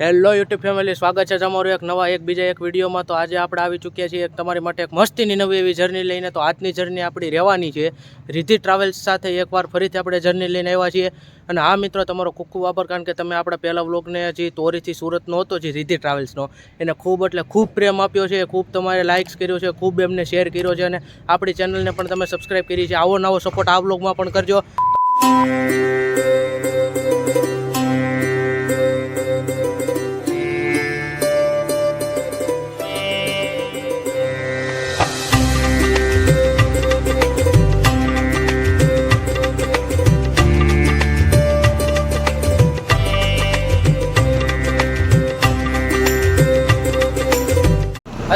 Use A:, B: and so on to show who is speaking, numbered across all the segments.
A: Hello YouTube family સ્વાગત છે તમારું એક નવા, એક બીજા એક વિડીયોમાં. તો આજે આપણે આવી ચૂક્યા છીએ એક તમારી માટે એક મસ્તીની નવી એવી જર્ની લઈને. તો આજની જર્ની આપણી રહેવાની છે. રિધિ ટ્રાવેલ્સ સાથે એકવાર ફરીથી આપણે જર્ની લઈને આવ્યા છીએ. અને હા મિત્રો, તમારો ખૂબ ખૂબ આભાર, કારણ કે તમે આપણા પહેલા વ્લોગને જે તોરીથી સુરતનો હતો જે રિધિ ટ્રાવેલ્સનો એને ખૂબ એટલે ખૂબ પ્રેમ આપ્યો છે. ખૂબ તમારે લાઇક્સ કર્યો છે, ખૂબ એમને શેર કર્યો છે. અને આપણી ચેનલને પણ તમે સબસ્ક્રાઈબ કરી છે. આવો નવો સપોર્ટ આ વ્લોગમાં પણ કરજો.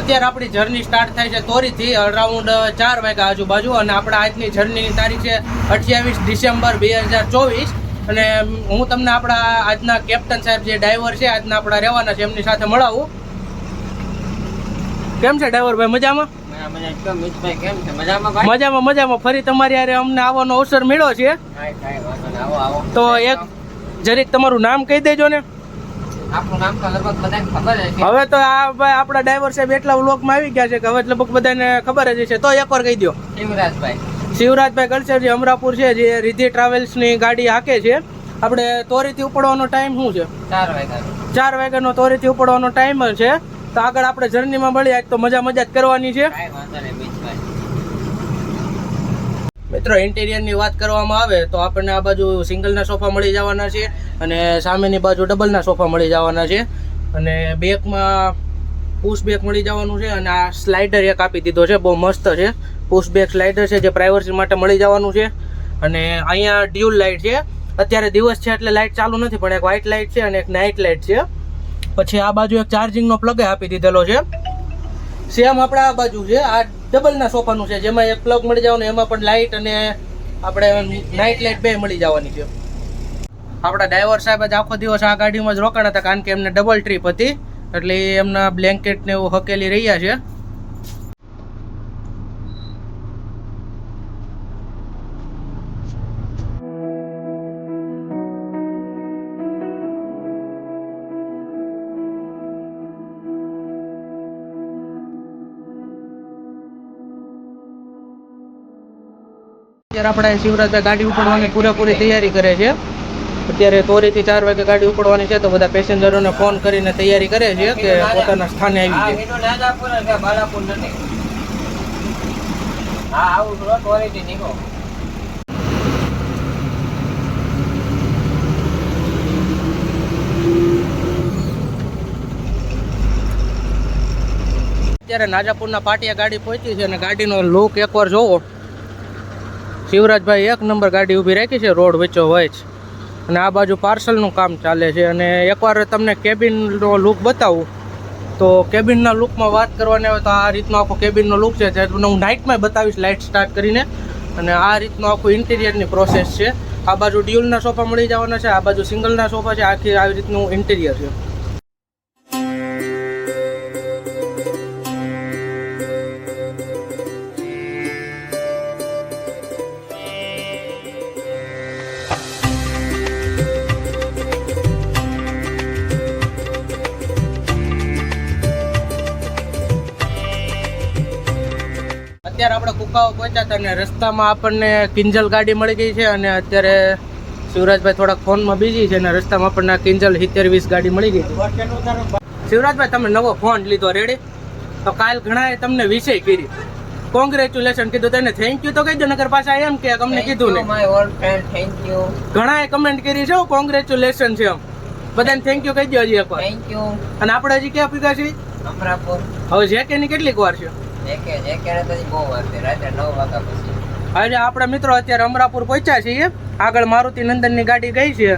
A: અત્યારે આપણી જર્ની સ્ટાર્ટ થાય છે તોરીથી અરાઉન્ડ ચાર વાગ્યા આજુબાજુ અને આપણા આજની જર્નીની તારીખ છે અઠ્યાવીસ ડિસેમ્બર બે હજાર ચોવીસ. અને હું તમને આપણા આજના કેપ્ટન સાહેબ જે ડ્રાઈવર છે આજના આપણા રહેવાના છે એમની સાથે મળાવું. કેમ છે ડ્રાઈવર ભાઈ મજામાં? મજામાં મજામાં ફરી તમારી યારે અમને આવવાનો અવસર મળ્યો છે. તો એક જરીક તમારું નામ કહી દેજો ને. હવે તો આ ભાઈ આપણા ડ્રાઈવર સાહેબ એટલા વ્લોગમાં આવી ગયા છે કે હવે લગભગ બધાને ખબર જ છે તો એકવાર કહી દો.
B: શિવરાજભાઈ.
A: શિવરાજભાઈ કલસરજી અમરાપુર છે જે રિધિ ટ્રાવેલ્સની ગાડી હાકે છે. આપણે તોરીથી ઉપડવાનો ટાઈમ શું છે?
B: ચાર વાગ્યા
A: ચાર વાગ્યાનો તોરીથી ઉપડવાનો ટાઈમ છે. તો આગળ આપણે જર્નીમાં મળીએ તો મજા મજા જ કરવાની છે. મિત્રો ઇન્ટિરિયરની વાત કરવામાં આવે તો આપણને આ બાજુ સિંગલના સોફા મળી જવાના છે. અને સામેની બાજુ ડબલના સોફા મળી જવાના છે. અને બેકમાં પુશ બેક મળી જવાનું છે અને આ સ્લાઇડર એક આપી દીધો છે, બહુ મસ્ત છે. પુશ બેક સ્લાઇડર છે જે પ્રાઇવસી માટે મળી જવાનું છે. અને અહીંયા ડ્યુલ લાઇટ છે. અત્યારે દિવસ છે એટલે લાઇટ ચાલુ નથી, પણ એક વ્હાઇટ લાઇટ છે અને એક નાઇટ લાઇટ છે. પછી આ બાજુ એક ચાર્જિંગનો પ્લગ આપી દીધેલો છે. સેમ આપણે આ બાજુ છે, આ ડબલના સોફાનું છે. જેમાં એક પ્લગ મળી જવાનું, એમાં પણ લાઇટ અને આપણે નાઇટ લાઇટ બે મળી જવાની છે. આપણા ડ્રાઈવર સાહેબ જ આખો દિવસ આ ગાડીમાં જ રોકાણા હતા, કારણ કે એમને ડબલ ટ્રીપ હતી. એટલે એમના બ્લેન્કેટ ને એવું હકેલી રહ્યા છે. અત્યારે આપણે શિવરાજભાઈ ગાડી ઉપાડવાની પૂરેપૂરી તૈયારી કરે છે. અત્યારે તોરીથી ચાર વાગે ગાડી ઉપડવાની છે તો બધા પેસેન્જરોને ફોન કરીને તૈયારી કરે છે કે પોતાના સ્થાને આવી
B: જાય. છે
A: અત્યારે નાજાપુરના પાટિયા ગાડી પહોંચી છે અને ગાડીનો લુક એકવાર જોવો. શિવરાજભાઈ એક નંબર ગાડી ઊભી રાખી છે રોડ વચ્ચો વચ અને આ બાજુ પાર્સલનું કામ ચાલે છે. અને એકવાર તમને કેબિનનો લુક બતાવું, તો કેબિનના લુકમાં વાત કરવાની આવે તો આ રીતનો આખો કેબિનનો લુક છે. જે હું નાઇટમાં બતાવીશ લાઇટ સ્ટાર્ટ કરીને. અને આ રીતનો આખું ઇન્ટિરિયરની પ્રોસેસ છે. આ બાજુ ડ્યુલના સોફા મળી જવાના છે, આ બાજુ સિંગલના સોફા છે. આખી આવી રીતનું ઇન્ટિરિયર છે. અત્યારે આપણે કુકાઓ પહોંચ્યા હતા અને રસ્તામાં આપણને કિંજલ ગાડી મળી ગઈ છે અને અત્યારે શિવરાજભાઈ થોડાક ફોનમાં બીજી છે અને રસ્તામાં આપણને આ કિંજલ સિત્તેર વીસ ગાડી મળી ગઈ છે. શિવરાજભાઈ તમે નવો ફોન લીધો રેડી તો કાલ ઘણાએ તમને વિષય કરી. કોંગ્રેચ્યુલેશન કીધું તેને થેન્ક યુ તો કહી દો નગર પાછા એમ કે અમને કીધું ને
B: my old friend thank you
A: ઘણાએ comment કરી છે કોંગ્રેચ્યુલેશન છે એમ. બધાને થેન્ક યુ કહી દો હજી એકવાર.
B: થેન્ક યુ
A: અને આપણે હજી ક્યાં પીગા છીએ?
B: અમરાપુર.
A: હવે જે કે ની કેટલીક વાર છે. આજે આપણા મિત્રો અત્યારે અમરાપુર પહોંચ્યા છીએ. આગળ મારુતિ નંદનની ગાડી ગઈ છે.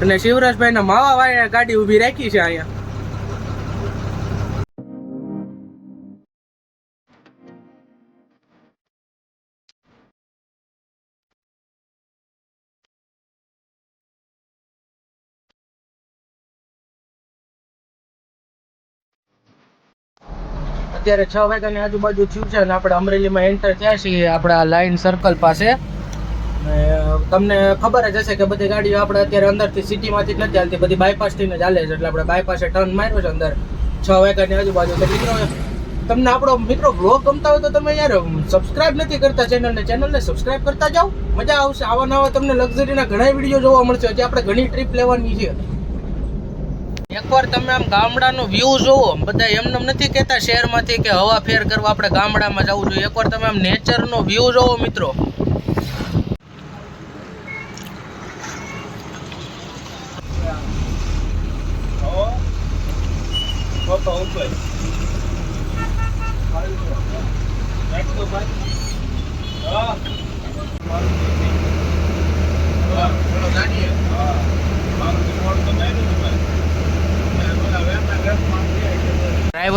A: અને શિવરાજભાઈના માવા વાળા ગાડી ઊભી રાખી છે અહીંયા. અત્યારે છ વાગ્યાની આજુબાજુ થયું છે અને આપણે અમરેલીમાં એન્ટર થયા છીએ આપણા લાઈન સર્કલ પાસે. તમને ખબર જ હશે કે બધી ગાડીઓ આપણે અત્યારે અંદરથી સિટીમાંથી જ નથી ચાલતી, બધી બાયપાસથી જ ચાલે છે. એટલે આપણે બાયપાસે ટર્ન માર્યો છે અંદર છ વાગ્યાની આજુબાજુ. તો મિત્રો, તમને આપણો મિત્રો બ્લોગ ગમતા હોય તો તમે યાર સબસ્ક્રાઇબ નથી કરતા ચેનલને ચેનલને સબસ્ક્રાઇબ કરતા જાઓ. મજા આવશે. આવા નવા તમને લક્ઝરીના ઘણા વીડિયો જોવા મળશે. હજી આપણે ઘણી ટ્રીપ લેવાની છે. એકવાર તમે આમ ગામડાનો વ્યૂ જોવો બધા એમને એમ નથી કહેતા શહેરમાંથી કે હવા ફેર કરવા આપણે ગામડામાં જવું જોઈએ. એકવાર તમે આમ નેચરનો વ્યૂ જોવો મિત્રો.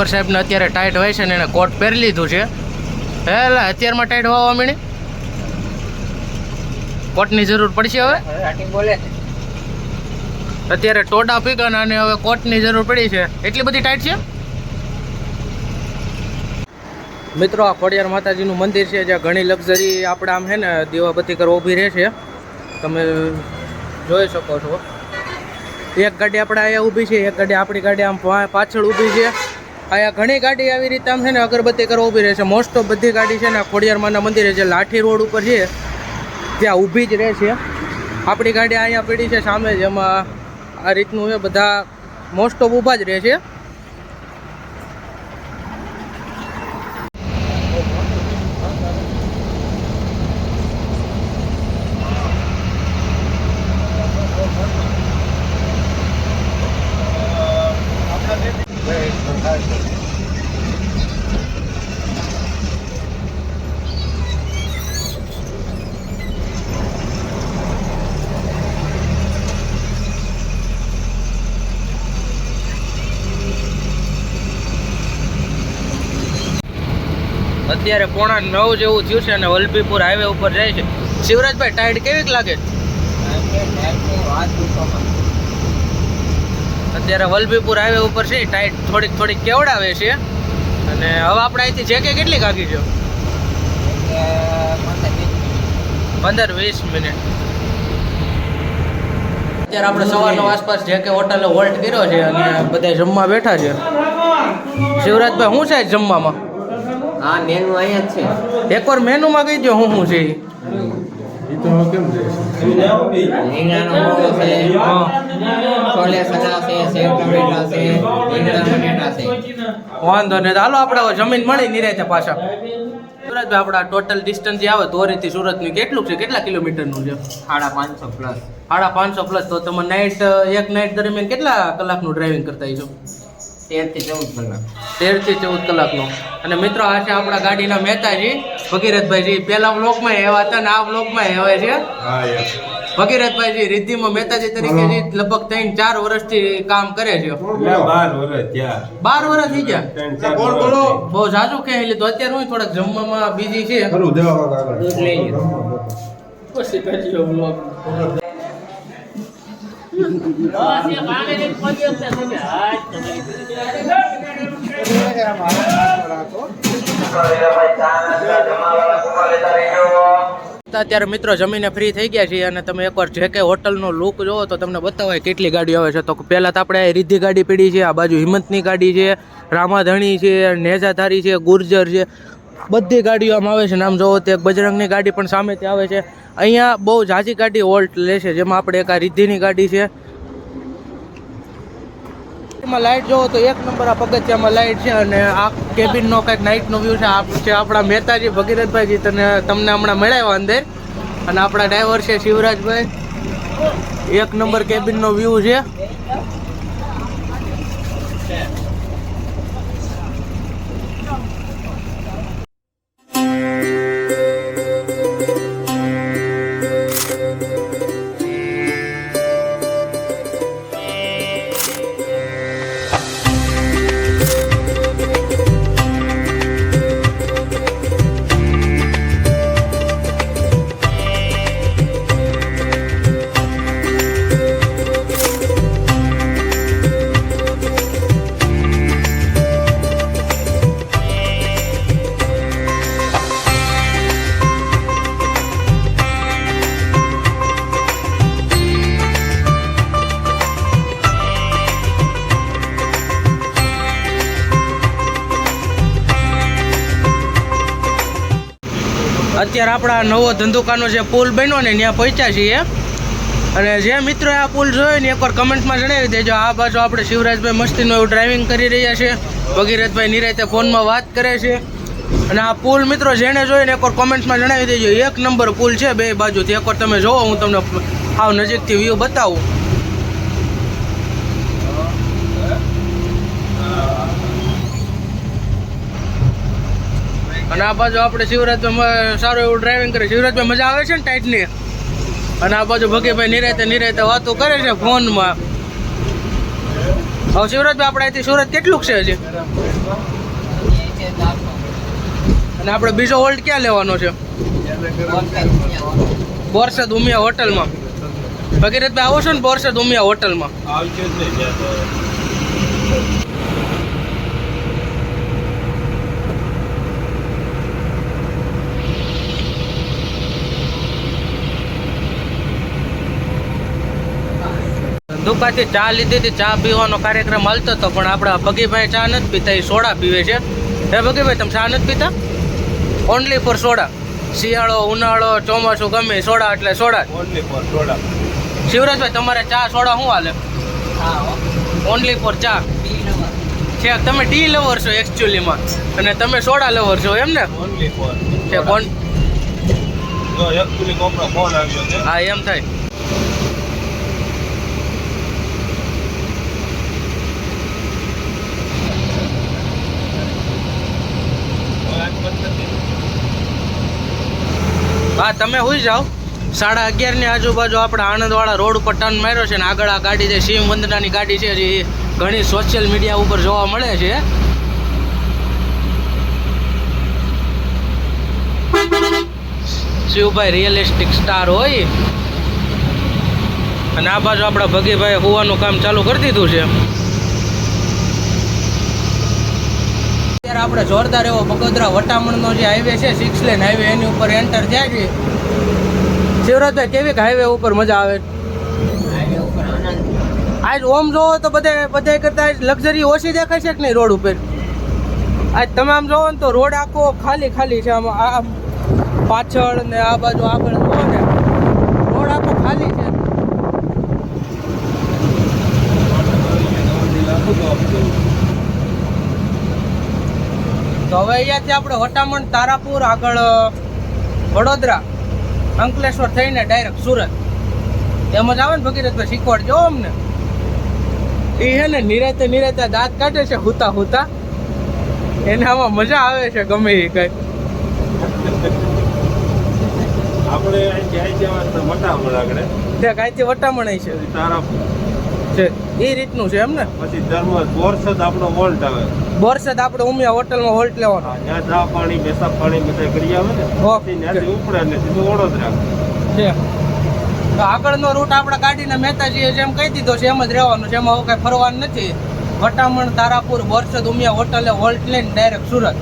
A: ડ્રાઈવર સાહેબને અત્યારે ટાઈટ હોય છે ને એને કોટ પહેરી લીધું છે. હે એટલે અત્યારમાં ટાઈટ હોવા માંડી. કોટની જરૂર પડશે હવે?
B: બોલે
A: અત્યારે ટોડા પીગન અને હવે કોટની જરૂર પડી છે. એટલી બધી ટાઈટ છે? મિત્રો આ ખોડિયાર માતાજીનું મંદિર છે જ્યાં ઘણી લક્ઝરી આપણે આમ છે ને દીવાબત્તી કરવા ઊભી રહે છે. તમે જોઈ શકો છો. એક ગાડી આપણે અહીંયા ઊભી છે એક ગાડી આપણી ગાડી આમ પાછળ ઊભી છે. અહીંયા ઘણી ગાડી આવી રીતે આમ છે ને અગરબત્તી કરવા ઊભી રહે છે. મોસ્ટ ઓફ બધી ગાડી છે ને ખોડિયારમાંના મંદિરે જે લાઠી રોડ ઉપર છે, ત્યાં ઊભી જ રહે છે. આપણી ગાડી અહીંયા પડી છે સામે જ. એમાં આ રીતનું છે, બધા મોસ્ટ ઓફ ઊભા જ રહે છે. અત્યારે પોણા નવ જેવું થયું છે અને વલભીપુર હાઈવે ઉપર જાય છે. શિવરાજભાઈ ટાઈડ કેવીક લાગે? અત્યારે વલભીપુર હાઈવે ઉપર છે ટાઈટ થોડીક થોડીક કેવડાવે છે. અને હવે આપણે અહીંથી જે કે કેટલી કાગી છે? પંદર વીસ મિનિટ. અત્યારે આપણે સવારનો આસપાસ જે કે હોટલે હોલ્ટ કર્યો છે, અને બધા જમવા બેઠા છે. શિવરાજભાઈ શું છે જમવામાં?
B: હા મેનુ અહીંયા જ છે.
A: એકવાર મેનુમાં કહી દો હું શું છે. ઈ.
B: રીંગણાનો ઓળો છે. છોલે સણા છે સેવ ટમેટા છે રીંગણા બટેટા છે.
A: વાંધો નહીં તો હાલો આપણે જમીન મળી નિરાયતે પાછા. સુરતભાઈ આપણા ટોટલ ડિસ્ટન્સ જે આવે તોરીથી સુરતનું કેટલું છે? કેટલા કિલોમીટરનું છે?
B: સાડા પાંચસો પ્લસ
A: સાડા પાંચસો પ્લસ તો તમે નાઇટ એક નાઇટ દરમિયાન કેટલા કલાકનું ડ્રાઇવિંગ કરતા હશો?
B: તેરથી ચૌદ કલાક
A: નો ચૌદ કલાકનો. અને મિત્રો આ છે આપણા ગાડીના મહેતાજી. ભગીરથભાઈજી પહેલા બ્લોકમાં એવા હતા ને આ બ્લોકમાં એવા છે. ભગીરથભાઈજી રિદ્ધિમાં મહેતાજી તરીકે લગભગ ત્રણ ચાર વર્ષથી કામ કરે છે. બાર વર્ષ થઈ ગયા. બહુ જાજુ કહી લીધું અત્યારે હું થોડાક જમવામાં બીજી છે. અત્યારે મિત્રો જમીને ફ્રી થઈ ગયા છીએ અને તમે એકવાર જે કે હોટલનો લુક જોવો તો તમને બતાવાય કેટલી ગાડીઓ આવે છે. તો પહેલાં તો આપણે રીધી ગાડી પડી છે, આ બાજુ હિંમતની ગાડી છે, રામાધણી છે, નેજાધારી છે, ગુર્જર છે. બધી ગાડીઓ આમ આવે છે નામ જોવો તો એક બજરંગની ગાડી પણ સામેથી આવે છે. અહીંયા બહુ ઝાઝી ગાડી હોલ્ટ લે છે જેમાં આપણે એક આ રિદ્ધિની ગાડી છે. એમાં લાઇટ જોવો તો એક નંબર આ પગથિયામાં લાઇટ છે અને આ કેબિનનો કંઈક નાઇટનો વ્યૂ છે. આ છે આપણા મહેતાજી, ભગીરથભાઈજી તને તમને હમણાં મળ્યા અંદર. અને આપણા ડ્રાઈવર છે શિવરાજભાઈ. એક નંબર કેબિનનો વ્યૂ છે. અત્યારે આપણા નવો ધંધુકાનો જે પુલ બન્યો ને, ત્યાં પહોંચ્યા છીએ. અને જે મિત્રો આ પુલ જોયો ને, એકવાર કમેન્ટમાં જણાવી દેજો. આ બાજુ આપણે શિવરાજભાઈ મસ્તીનું એવું ડ્રાઇવિંગ કરી રહ્યા છે. ભગીરથભાઈ નિરાતે ફોનમાં વાત કરે છે. અને આ પુલ મિત્રો જેને જોઈને એકવાર કોમેન્ટમાં જણાવી દેજો. એક નંબર પુલ છે બે બાજુથી. એકવાર તમે જોવો, હું તમને આવ નજીકથી વ્યૂ બતાવું. અને આ બાજુ આપણે શિવરાજભાઈ સારું એવું ડ્રાઇવિંગ કરે શિવરાજભાઈ મજા આવે છે ને ટાઈટની અને આ બાજુ ભગીભાઈ નિરાતે નિરાતે વાતો કરે છે ફોનમાં. હવે શિવરાજભાઈ આપણે અહીંથી સુરત કેટલું છે હજી? અને આપણે બીજો હોલ્ડ ક્યાં લેવાનો છે? બોરસદ ઉમિયા હોટલમાં. ભગીરથભાઈ આવો છો ને બોરસદ ઉમિયા હોટલમાં
C: આવશે જ નહીં ત્યાં તો.
A: દુકાનથી ચા લીધી હતી. ચા પીવાનો કાર્યક્રમ હાલતો હતો પણ આપણા ભગીભાઈ ચા નથી પીતા એ સોડા પીવે છે. હે ભગીભાઈ તમે ચા નથી પીતા? Only for soda. શિયાળો ઉનાળો ચોમાસું ગમે સોડા એટલે soda
C: only for soda.
A: Shivrajbhai તમારે ચા સોડા શું હાલે? ઓનલી ફોર ચા. છે તમે ટી લવર છો એકચ્યુઅલીમાં અને તમે સોડા લવર છો એમ ને?
C: ઓનલી ફોર
A: છે કોણ. હા એમ થાય
C: હવે આજ બંધ નથી.
A: હા, તમે હોઈ જાઓ. સાડા અગિયારની આજુબાજુ આપણે આણંદવાળા રોડ ઉપર ટર્ન માર્યો છે ને આગળ આ ગાડી છે, શિવ વંદનાની ગાડી છે, જે ઘણી સોશિયલ મીડિયા ઉપર જોવા મળે છે. શિવભાઈ રિયલિસ્ટિક સ્ટાર હોય. અને આ બાજુ આપણા ભગીભાઈ હોવાનું કામ ચાલુ કરી દીધું છે. અત્યારે આપણે જોરદાર એવો બગોદરા વટામણનો જે હાઈવે છે સિક્સ લેન હાઈવે એની ઉપર એન્ટર થયા છીએ. શિવરાજભાઈ કેવી હાઈવે ઉપર મજા આવે? આજ ઓમ જોવો તો બધે બધે કરતા લક્ઝરી ઓછી દેખાય છે કે નહીં રોડ ઉપર? આજ તમામ જોવો ને તો રોડ આખો ખાલી ખાલી છે આમ આ પાછળ ને આ બાજુ આગળ જોવો ને. રોડ આખો ખાલી છે. તો હવે અહીંયાથી આપણે વટામણ તારાપુર આગળ વડોદરા અંકલેશ્વર થઈને ડાયરેક્ટ સુરત. એમ જ આવે ને ભગીરથભાઈ શીખવાડજો અમને એ છે ને નિરાતે નિરાતે દાંત કાઢે છે હુતા હુતા. એને આમાં મજા આવે છે ગમે એ કઈ.
C: આપણે અહીંથી વટામણ આગળ.
A: તે કાંઈથી વટામણ છે?
C: તારાપુર.
A: છે. એ રીતનું છે એમ ને
C: પછી ધર્મ બોરસદ આપણો વોલ્ટ આવે.
A: બોરસદ આપણે ઉમિયા હોટલમાં હોલ્ટ લેવાનો.
C: હા, ત્યાં ચા પાણી પેશાબ પાણી બધા કરી આવે ને. પછી ત્યાંથી ઉપડે ને સીધું વડોદરા
A: છે. તો આગળનો રૂટ આપણે કાઢીને મહેતાજીએ જેમ કહી દીધો છે એમ જ રહેવાનું છે. એમાં કઈ કાંઈ ફરવાનું નથી. વટામણ તારાપુર બોરસદ ઉમિયા હોટલે હોલ્ટ લઈને ડાયરેક્ટ સુરત.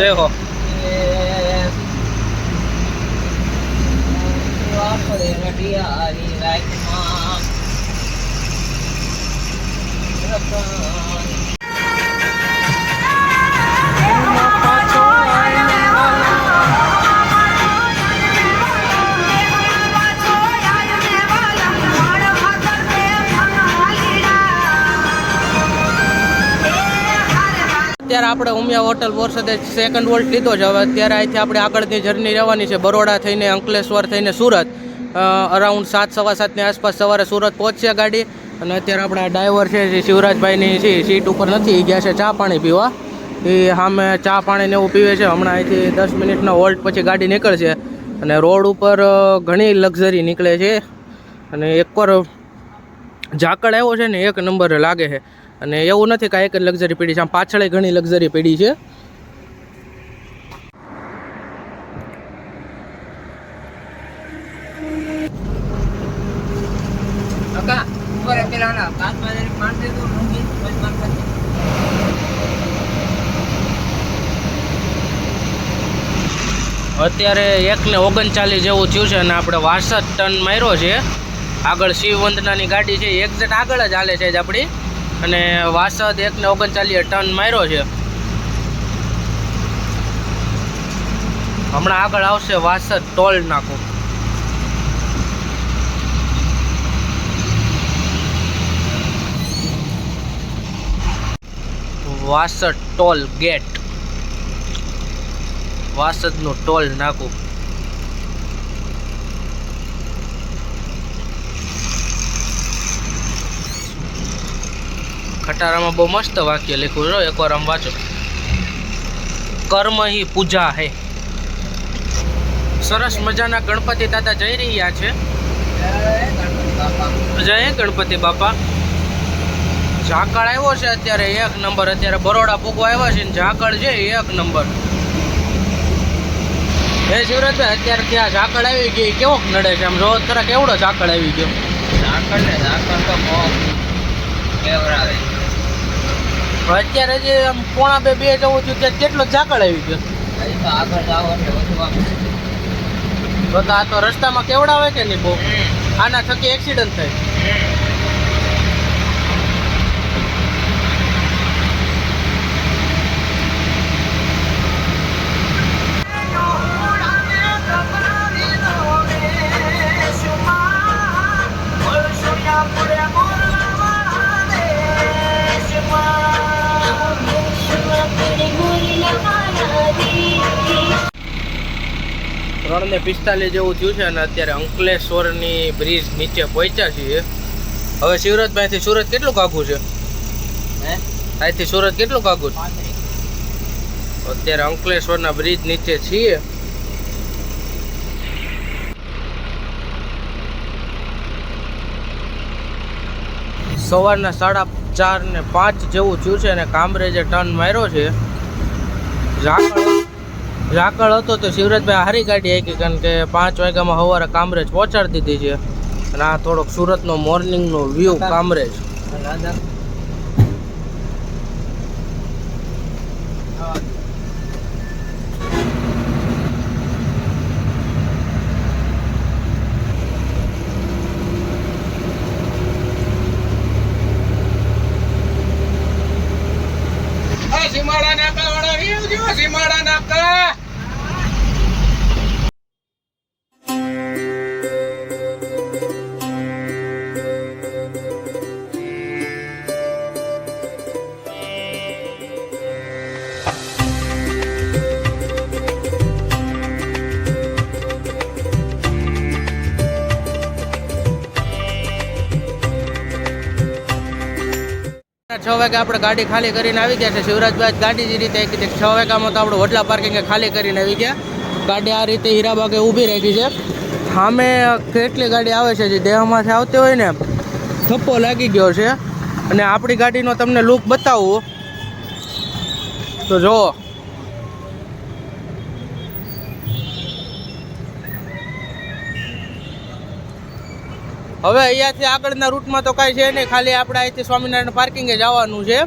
A: જય હો અત્યારે આપણે ઉમિયા હોટલ બોરસદે સેકન્ડ વોલ્ટ લીધો છે. હવે અત્યારે અહીંથી આપણે આગળની જર્ની રહેવાની છે. બરોડા થઈને અંકલેશ્વર થઈને સુરત. અરાઉન્ડ સાત, સવા સાતની આસપાસ સવારે સુરત પહોંચશે ગાડી. અને અત્યારે આપણા ડ્રાઈવર છે જે શિવરાજભાઈની છે સીટ ઉપર નથી. ગયા છે ચા પાણી પીવા. એ સામે ચા પાણીને એવું પીવે છે. હમણાં અહીંથી દસ મિનિટના વોલ્ટ પછી ગાડી નીકળશે. અને રોડ ઉપર ઘણી લક્ઝરી નીકળે છે. અને એકવાર ઝાકળ આવ્યો છે ને, એક નંબર લાગે છે. અને એવું નથી કે એક જ લક્ઝરી પેઢી છે. આમ પાછળ ઘણી લક્ઝરી પેઢી છે. અત્યારે એક ને ઓગણચાલીસ જેવું થયું છે અને આપણે વાસઠ ટન માર્યો છે. આગળ શિવ વંદનાની ગાડી છે. એક્ઝેક્ટ આગળ જ હાલે છે જ આપણી. અને વાસદ એકને ઓગણચાલીસ ટન માર્યો છે. હમણાં આગળ આવશે વાસદ ટોલ નાખો વાસદ ટોલ ગેટ. વાસદનું ટોલ નાખું ખટારામાં બહુ મસ્ત વાક્ય લખ્યું છે એકવાર આમ વાંચો કર્મ હિ પૂજા હે સરસ મજાના ગણપતિ દાદા જઈ રહ્યા છે જય ગણપતિ બાપા ઝાકળ આવ્યો છે અત્યારે એક નંબર અત્યારે બરોડા પૂગવા આવ્યા છે ને ઝાકળ છે એક નંબર હે શિવરાજભાઈ અત્યારે ત્યાં ઝાકળ આવી ગઈ કેવો નડે છે આમ જો અત્યારે કેવડો ઝાકળ આવી ગયો
B: ઝાકળ ને ઝાકળ તો બહુ કેવરાવે
A: અત્યારે જે આમ પોણા બે બે જવું થયું ત્યાં કેટલો ઝાકળ આવી ગયો?
B: આગળ
A: તો આ તો રસ્તામાં કેવડાવે કે નહીં બહુ? આના થકી એક્સિડન્ટ થાય. ત્રણ ને પિસ્તાલીસ જેવું થયું છે અને અત્યારે અંકલેશ્વરની બ્રિજ નીચે પહોંચ્યા છીએ. હવે શિવરાજભાઈથી સુરત કેટલું કાઘું છે?
B: હે?
A: અહીંથી સુરત કેટલું છે? અત્યારે અંકલેશ્વરના બ્રિજ નીચે છીએ. સવારના સાડા ચાર ને પાંચ જેવું થયું છે અને કામરેજે ટર્ન માર્યો છે. ઝાકળ ઝાકળ હતો તો શિવરાજભાઈ હારી ગાડી આવી કારણ કે પાંચ વાગ્યામાં સવારે કામરેજ પહોંચાડી દીધી છે. અને આ થોડોક સુરતનો મોર્નિંગનો વ્યૂ કામરેજ.
B: દાદા
A: છ વાગે આપણે ગાડી ખાલી કરીને આવી ગયા છે. શિવરાજભાઈ ગાડી જે રીતે છ વાગ્યામાં તો આપણે હોટલા પાર્કિંગે ખાલી કરીને આવી ગયા. ગાડી આ રીતે હીરાબાગે ઊભી રાખી છે. સામે કેટલી ગાડી આવે છે જે દેહમાંથી આવતી હોય ને, થપ્પો લાગી ગયો છે. અને આપણી ગાડીનો તમને લુક બતાવું. તો જુઓ. હવે અહીંયાથી આગળના રૂટમાં તો કાંઈ છે નહીં. ખાલી આપણે અહીંથી સ્વામિનારાયણ પાર્કિંગે જવાનું છે.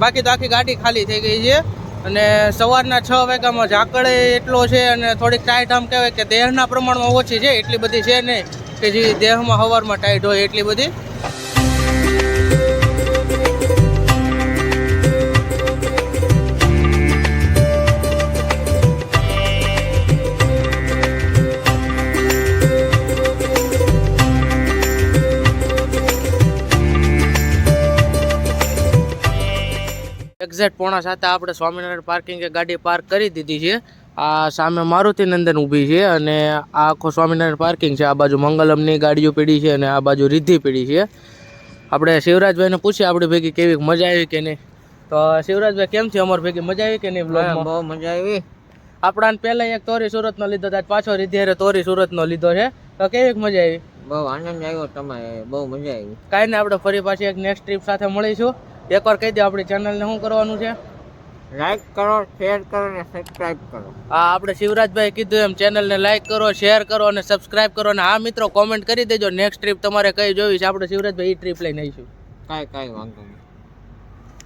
A: બાકી તો આખી ગાડી ખાલી થઈ ગઈ છે. અને સવારના છ વાગ્યામાં ઝાકળ એટલો છે અને થોડીક ટાઈટ આમ કહેવાય કે દેહના પ્રમાણમાં ઓછી છે. એટલી બધી છે નહીં કે જે દેહમાં હવારમાં ટાઈટ હોય એટલી બધી. એક્ઝેક્ટ પોણા સાથે આપણે સ્વામિનારાયણ પાર્કિંગે ગાડી પાર્ક કરી દીધી છે. આ સામે મારુતિ નંદન ઊભી છે અને આ આખો સ્વામિનારાયણ પાર્કિંગ છે. આ બાજુ મંગલમની ગાડીઓ પડી છે અને આ બાજુ રિદ્ધિ પડી છે. આપણે શિવરાજભાઈને પૂછીએ આપણી ભેગી કેવી મજા આવી કે નહીં. તો શિવરાજભાઈ કેમ છે? અમારી ભેગી મજા આવી કે નહીં બ્લોગમાં
B: બહુ મજા આવી.
A: આપણાને પહેલાં એક તોરી સુરતનો લીધો હતો પાછો રિદ્ધિ તોરી સુરતનો લીધો છે. તો કેવી મજા આવી?
B: બહુ આનંદ આવ્યો તમારે બહુ મજા આવી.
A: કાંઈ ને આપણે ફરી પાછી એક નેક્સ્ટ ટ્રીપ સાથે મળીશું. એકવાર કહી દે આપણી ચેનલને શું કરવાનું છે?
B: લાઈક કરો શેર કરો અને સબસ્ક્રાઇબ કરો.
A: હા આપણે શિવરાજભાઈ કીધું એમ ચેનલને લાઈક કરો શેર કરો અને સબસ્ક્રાઇબ કરો અને હા મિત્રો કોમેન્ટ કરી દેજો. નેક્સ્ટ ટ્રીપ તમારે કઈ જોવી છે? આપણે શિવરાજભાઈ એ ટ્રીપ લઈને આવીશું.
B: કાંઈ કાંઈ વાંધો નહીં.